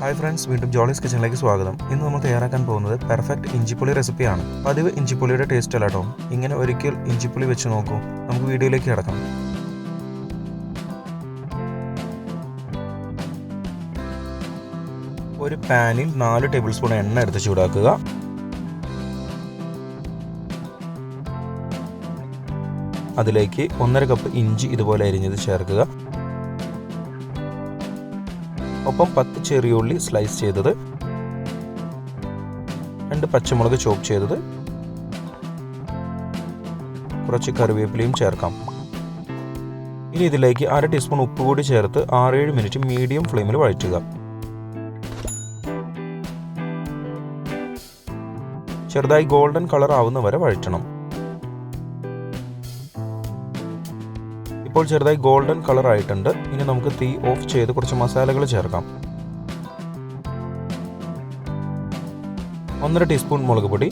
Hi friends വീണ്ടും ജോളീസ് കിച്ചണിലേക്ക് സ്വാഗതം. ഇന്ന് നമ്മൾ തയ്യാറാക്കാൻ പോകുന്നത് പെർഫെക്റ്റ് ഇഞ്ചിപ്പുളി റെസിപ്പിയാണ് പതിവ് ഇഞ്ചിപ്പുളിയുടെ ടേസ്റ്റ് അല്ല കേട്ടോ ഇങ്ങനെ ഒരിക്കൽ ഇഞ്ചിപ്പുളി വെച്ച് നോക്കൂ. നമുക്ക് വീഡിയോയിലേക്ക് കിടക്കാം. ഒരു പാനിൽ നാല് ടേബിൾ സ്പൂൺ എണ്ണ എടുത്ത് ചൂടാക്കുക. അതിലേക്ക് ഒന്നര കപ്പ് ഇഞ്ചി ഇതുപോലെ അരിഞ്ഞത് ചേർക്കുക. ഒപ്പം പത്ത് ചെറിയ ഉള്ളി സ്ലൈസ് ചെയ്തത്. രണ്ട് പച്ചമുളക് ചോപ്പ് ചെയ്തത്. കുറച്ച് കറിവേപ്പിലയും ചേർക്കാം. ഇനി ഇതിലേക്ക് അര ടീസ്പൂൺ ഉപ്പ് കൂടി ചേർത്ത് ആറേഴ് മിനിറ്റ് മീഡിയം ഫ്ലെയിമിൽ വഴറ്റുക. ചെറുതായി ഗോൾഡൻ കളർ ആവുന്ന വരെ വഴറ്റണം. ഇപ്പോൾ ചെറുതായി ഗോൾഡൻ കളർ ആയിട്ടുണ്ട്. ഇനി നമുക്ക് തീ ഓഫ് ചെയ്ത് കുറച്ച് മസാലകൾ ചേർക്കാം. ഒന്നര ടീസ്പൂൺ മുളക് പൊടി.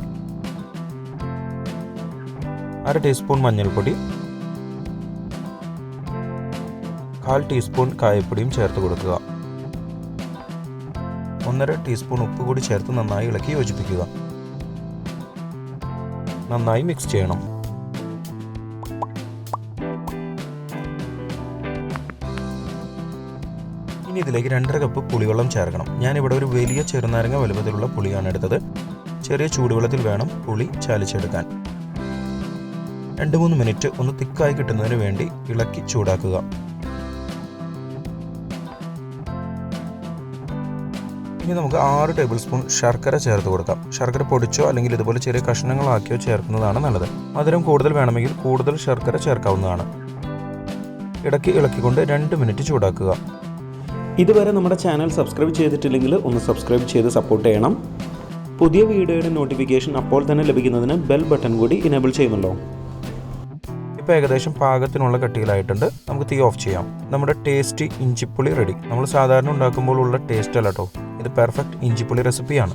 അര ടീസ്പൂൺ മഞ്ഞൾപ്പൊടി. കാൽ ടീസ്പൂൺ കായപ്പൊടിയും ചേർത്ത് കൊടുക്കുക. ഒന്നര ടീസ്പൂൺ ഉപ്പ് കൂടി ചേർത്ത് നന്നായി ഇളക്കി യോജിപ്പിക്കുക. നന്നായി മിക്സ് ചെയ്യണം. ഇനി ഇതിലേക്ക് രണ്ടര കപ്പ് പുളിവെള്ളം ചേർക്കണം. ഞാനിവിടെ ഒരു വലിയ ചെറുനാരങ്ങ വലുപ്പത്തിലുള്ള പുളിയാണ് എടുത്തത്. ചെറിയ ചൂടുവെള്ളത്തിൽ വേണം പുളി ചാലിച്ചെടുക്കാൻ. രണ്ട് മൂന്ന് മിനിറ്റ് ഒന്ന് തിക്കായി കിട്ടുന്നതിന് വേണ്ടി ഇളക്കി ചൂടാക്കുക. ഇനി നമുക്ക് ആറ് ടേബിൾ സ്പൂൺ ശർക്കര ചേർത്ത് കൊടുക്കാം. ശർക്കര പൊടിച്ചോ അല്ലെങ്കിൽ ഇതുപോലെ ചെറിയ കഷ്ണങ്ങളാക്കിയോ ചേർക്കുന്നതാണ് നല്ലത്. മധുരം കൂടുതൽ വേണമെങ്കിൽ കൂടുതൽ ശർക്കര ചേർക്കാവുന്നതാണ്. ഇടയ്ക്ക് ഇളക്കിക്കൊണ്ട് രണ്ട് മിനിറ്റ് ചൂടാക്കുക. ഇതുവരെ നമ്മുടെ ചാനൽ സബ്സ്ക്രൈബ് ചെയ്തിട്ടില്ലെങ്കിൽ ഒന്ന് സബ്സ്ക്രൈബ് ചെയ്ത് സപ്പോർട്ട് ചെയ്യണം. പുതിയ വീഡിയോയുടെ നോട്ടിഫിക്കേഷൻ അപ്പോൾ തന്നെ ലഭിക്കുന്നതിന് ബെൽ ബട്ടൺ കൂടി ഇനേബിൾ ചെയ്യുന്നുണ്ടോ? ഇപ്പോൾ ഏകദേശം പാകത്തിനുള്ള കട്ടിയിലായിട്ടുണ്ട്. നമുക്ക് തീ ഓഫ് ചെയ്യാം. നമ്മുടെ ടേസ്റ്റ് ഇഞ്ചിപ്പുളി റെഡി നമ്മൾ സാധാരണ ഉണ്ടാക്കുമ്പോൾ ഉള്ള ടേസ്റ്റ് അല്ല കേട്ടോ ഇത് പെർഫെക്റ്റ് ഇഞ്ചിപ്പുളി റെസിപ്പിയാണ്